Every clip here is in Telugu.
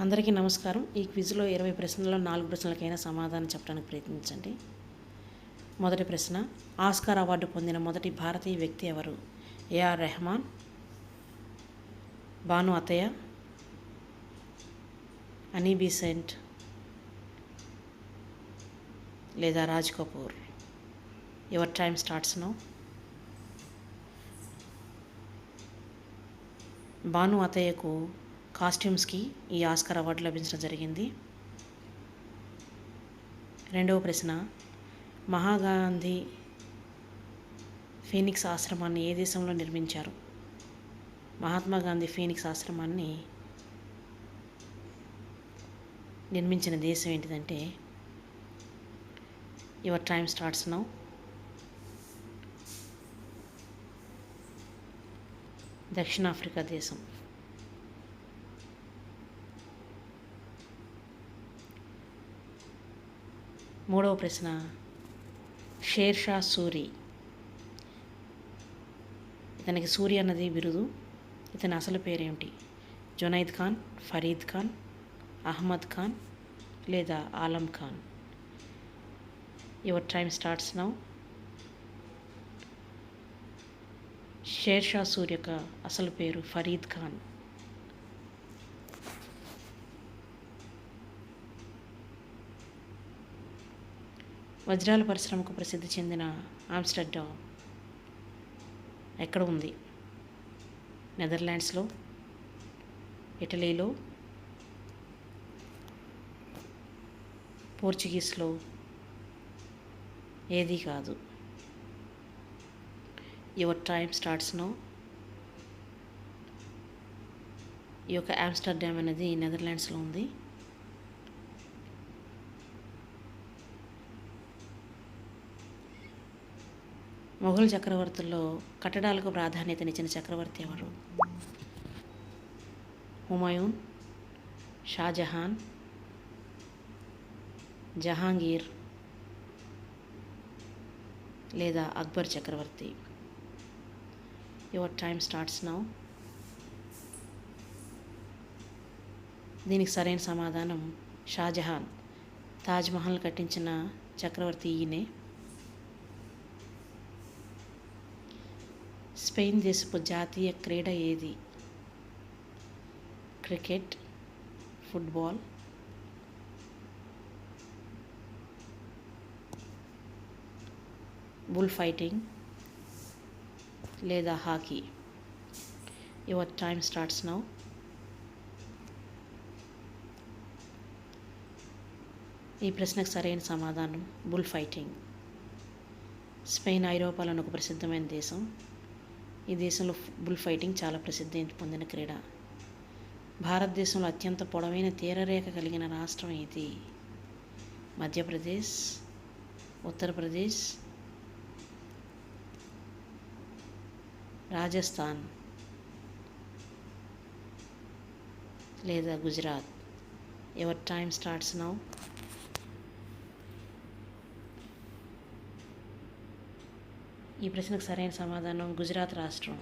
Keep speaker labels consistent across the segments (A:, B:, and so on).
A: అందరికీ నమస్కారం. ఈ క్విజ్లో ఇరవై ప్రశ్నల్లో నాలుగు ప్రశ్నలకైనా సమాధానం చెప్పడానికి ప్రయత్నించండి. మొదటి ప్రశ్న ఆస్కార్ అవార్డు పొందిన మొదటి భారతీయ వ్యక్తి ఎవరు? AR Rahman Bhanu అతయ్య Annie Besant లేదా Raj Kapoor? Your time starts now. Bhanu అతయ్యకు కాస్ట్యూమ్స్కి ఈ ఆస్కార్ అవార్డు లభించడం జరిగింది. రెండవ ప్రశ్న మహాగాంధీ ఫీనిక్స్ ఆశ్రమాన్ని ఏ దేశంలో నిర్మించారు? మహాత్మా గాంధీ ఫీనిక్స్ ఆశ్రమాన్ని నిర్మించిన దేశం ఏంటిదంటే యువర్ టైమ్ స్టార్ట్స్ నౌ. దక్షిణాఫ్రికా దేశం. మూడవ ప్రశ్న. షేర్షా సూరి. ఇతనికి సూరి అన్నది బిరుదు. ఇతని అసలు పేరేమిటి? జునైద్ ఖాన్ ఫరీద్ ఖాన్ అహ్మద్ ఖాన్ లేదా Alam Khan? Your time starts now. Sher Shah Suri యొక్క అసలు పేరు ఫరీద్ ఖాన్. వజ్రాల పరిశ్రమకు ప్రసిద్ధి చెందిన ఆమ్స్టర్డామ్ ఎక్కడ ఉంది? నెదర్లాండ్స్లో? ఇటలీలో? పోర్చుగీస్లో? ఏది కాదు. Your time starts now. ఈ యొక్క ఆమ్స్టర్డామ్ అనేది నెదర్లాండ్స్లో ఉంది. మొఘల్ చక్రవర్తుల్లో కట్టడాలకు ప్రాధాన్యతనిచ్చిన చక్రవర్తి ఎవరు? హుమాయూన్ షాజహాన్ జహాంగీర్ లేదా అక్బర్ చక్రవర్తి? Your time starts now. దీనికి సరైన సమాధానం షాజహాన్. తాజ్మహల్ కట్టించిన చక్రవర్తి ఈయనే. స్పెయిన్ దేశపు జాతీయ క్రీడ ఏది? క్రికెట్ ఫుట్బాల్ బుల్ ఫైటింగ్ లేదా hockey? Your time starts now. ఈ ప్రశ్నకు సరైన సమాధానం బుల్ ఫైటింగ్. స్పెయిన్ ఐరోపాలోని ఒక ప్రసిద్ధమైన దేశం. ఈ దేశంలో బుల్ ఫైటింగ్ చాలా ప్రసిద్ధి పొందిన క్రీడ. భారతదేశంలో అత్యంత పొడవైన తీరరేఖ కలిగిన రాష్ట్రం ఇది మధ్యప్రదేశ్ ఉత్తరప్రదేశ్ రాజస్థాన్ లేదా Gujarat. Your time starts now. ఈ ప్రశ్నకు సరైన సమాధానం గుజరాత్ రాష్ట్రం.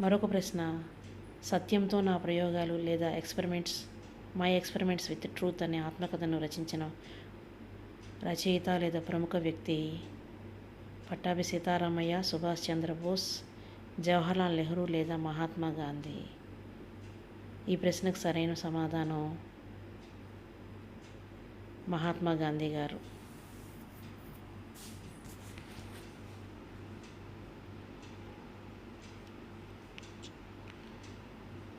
A: మరొక ప్రశ్న సత్యంతో నా ప్రయోగాలు లేదా experiments my experiments with truth అనే ఆత్మకథను రచించిన రచయిత లేదా ప్రముఖ వ్యక్తి పట్టాభి సీతారామయ్య సుభాష్ చంద్రబోస్ జవహర్లాల్ నెహ్రూ లేదా మహాత్మా గాంధీ. ఈ ప్రశ్నకు సరైన సమాధానం మహాత్మా గాంధీ గారు.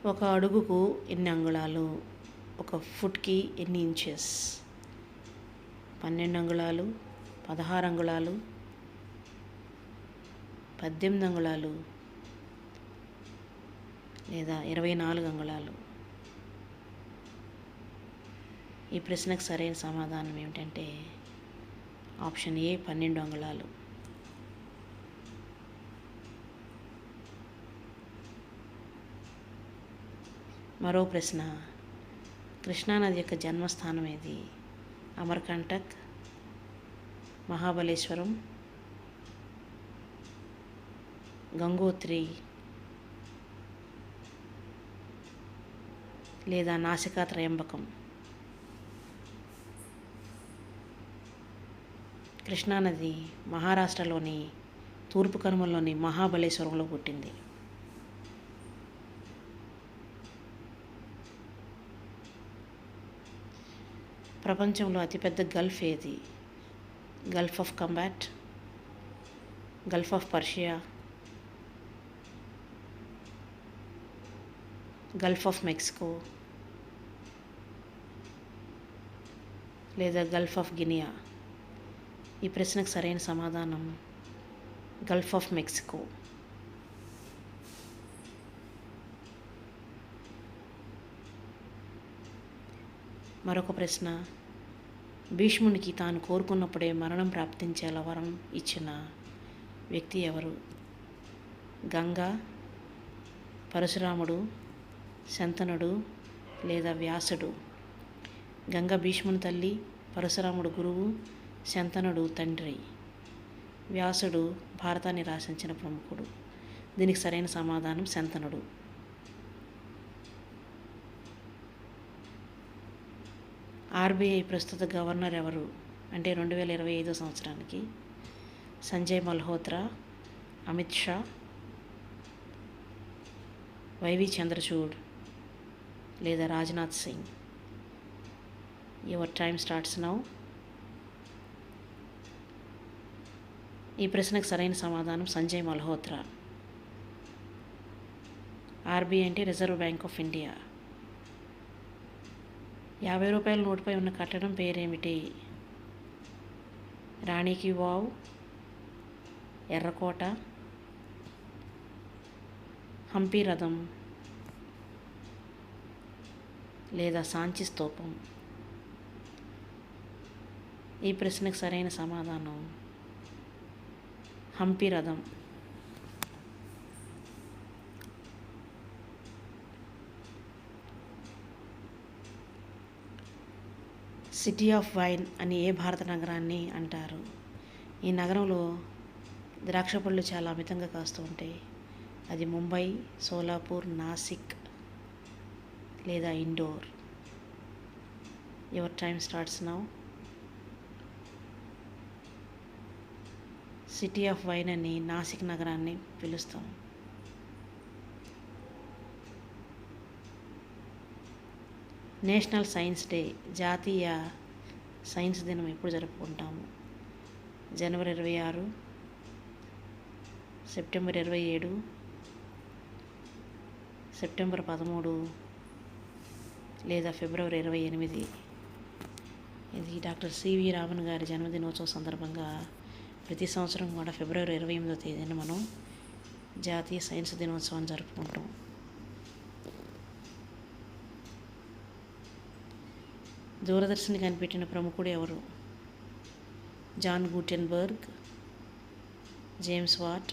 A: ఒక అడుగుకు ఎన్ని అంగుళాలు ఒక ఫుట్కి ఎన్ని ఇంచెస్? పన్నెండు అంగుళాలు పదహారు అంగుళాలు పద్దెనిమిది అంగుళాలు లేదా ఇరవై నాలుగు అంగుళాలు? ఈ ప్రశ్నకు సరైన సమాధానం ఏమిటంటే ఆప్షన్ ఏ పన్నెండు అంగుళాలు. మరో ప్రశ్న కృష్ణానది యొక్క జన్మస్థానం ఏది? అమర్కంటక్ మహాబలేశ్వరం గంగోత్రి లేదా నాసికా త్రయంబకం? కృష్ణానది మహారాష్ట్రలోని తూర్పు కనుమల్లోని మహాబలేశ్వరంలో పుట్టింది. ప్రపంచంలో అతిపెద్ద గల్ఫ్ ఏది? Gulf of Khambhat? Gulf of Persia? Gulf of Mexico? లేదా గల్ఫ్ ఆఫ్ గినియా? ఈ ప్రశ్నకు సరైన సమాధానం గల్ఫ్ ఆఫ్ మెక్సికో మరొక ప్రశ్న భీష్మునికి తాను కోరుకున్నప్పుడే మరణం ప్రాప్తించేలా వరం ఇచ్చిన వ్యక్తి ఎవరు? గంగా పరశురాముడు శంతనుడు లేదా వ్యాసుడు? గంగ భీష్ముని తల్లి పరశురాముడు గురువు శంతనుడు తండ్రి వ్యాసుడు భారతాన్ని రాశించిన ప్రముఖుడు. దీనికి సరైన సమాధానం శంతనుడు. ఆర్బీఐ ప్రస్తుత గవర్నర్ ఎవరు అంటే రెండు వేల ఇరవై ఐదో సంవత్సరానికి సంజయ్ మల్హోత్రా అమిత్ షా వైవి చంద్రచూడ్ లేదా Rajnath Singh. Your time starts now. ఈ ప్రశ్నకు సరైన సమాధానం సంజయ్ మల్హోత్రా. ఆర్బీఐ అంటే రిజర్వ్ బ్యాంక్ ఆఫ్ ఇండియా. యాభై రూపాయల నోటుపై ఉన్న కట్టడం పేరేమిటి? రాణికి వావ్ ఎర్రకోట హంపి రథం లేదా సాంచి స్తూపం? ఈ ప్రశ్నకు సరైన సమాధానం హంపి రథం. సిటీ ఆఫ్ వైన్ అని ఏ భారత నగరాన్ని అంటారు? ఈ నగరంలో ద్రాక్ష పళ్ళు చాలా అమితంగా కాస్తూ ఉంటాయి. అది ముంబై సోలాపూర్ నాసిక్ లేదా Indore. Your time starts now. City of wine అని నాసిక్ నగరాన్ని పిలుస్తాం. నేషనల్ సైన్స్ డే జాతీయ సైన్స్ దినం ఎప్పుడు జరుపుకుంటాము? జనవరి ఇరవై ఆరు సెప్టెంబర్ ఇరవై ఏడు సెప్టెంబర్ పదమూడు లేదా ఫిబ్రవరి ఇరవై ఎనిమిది. ఇది డాక్టర్ సివి రామన్ గారి జన్మదినోత్సవం సందర్భంగా ప్రతి సంవత్సరం కూడా ఫిబ్రవరి ఇరవై ఎనిమిదో తేదీన మనం జాతీయ సైన్స్ దినోత్సవం జరుపుకుంటాం. దూరదర్శన్ కనిపెట్టిన ప్రముఖుడు ఎవరు? John Gutenberg James Watt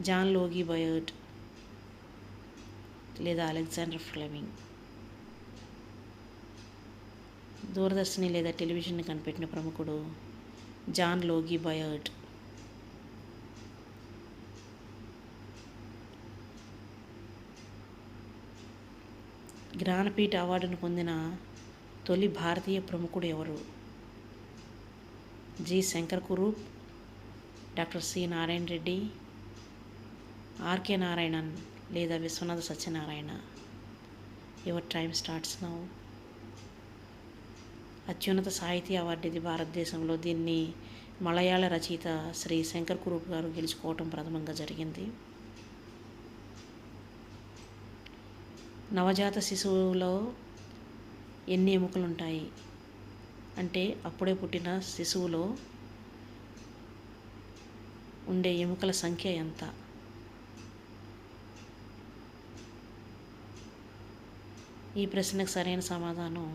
A: John Logie Baird లేదా అలెగ్జాండర్ ఫ్లెమింగ్. దూరదర్శిని లేదా టెలివిజన్ కనిపెట్టిన ప్రముఖుడు జాన్ లోగి బయర్డ్ జ్ఞానపీఠ అవార్డును పొందిన తొలి భారతీయ ప్రముఖుడు ఎవరు? G. Shankar Kurup doctor C. Narayana Reddy R K Narayanan లేదా Viswanatha Satyanarayana. Your time starts now. అత్యున్నత సాహితీ అవార్డు ఇది భారతదేశంలో దీన్ని మలయాళ రచయిత శ్రీ శంకర్ కురూప్ గారు గెలుచుకోవటం ప్రథమంగా జరిగింది. నవజాత శిశువులో ఎన్ని ఎముకలు ఉంటాయి అంటే అప్పుడే పుట్టిన శిశువులో ఉండే ఎముకల సంఖ్య ఎంత? ఈ ప్రశ్నకు సరైన సమాధానం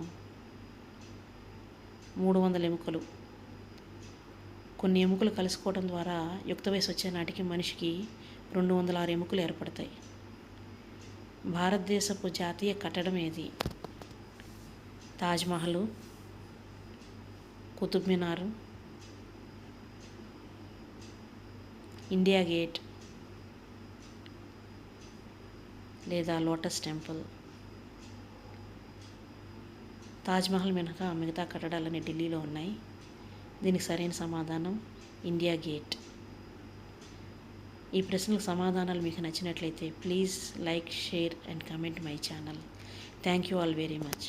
A: మూడు వందల ఎముకలు. కొన్ని ఎముకలు కలుసుకోవడం ద్వారా యుక్త వయసు వచ్చే నాటికి మనిషికి రెండు వందల ఆరు ఎముకలు ఏర్పడతాయి. భారతదేశపు జాతీయ కట్టడం ఏది? తాజ్మహల్ కుతుబ్ మినార్ ఇండియా గేట్ లేదా లోటస్ టెంపుల్. తాజ్మహల్ మినహా మిగతా కట్టడాలన్నీ ఢిల్లీలో ఉన్నాయి. దీనికి సరైన సమాధానం ఇండియా గేట్. ఈ ప్రశ్నలకు సమాధానాలు మీకు నచ్చినట్లయితే please like share and comment my channel. Thank you all very much.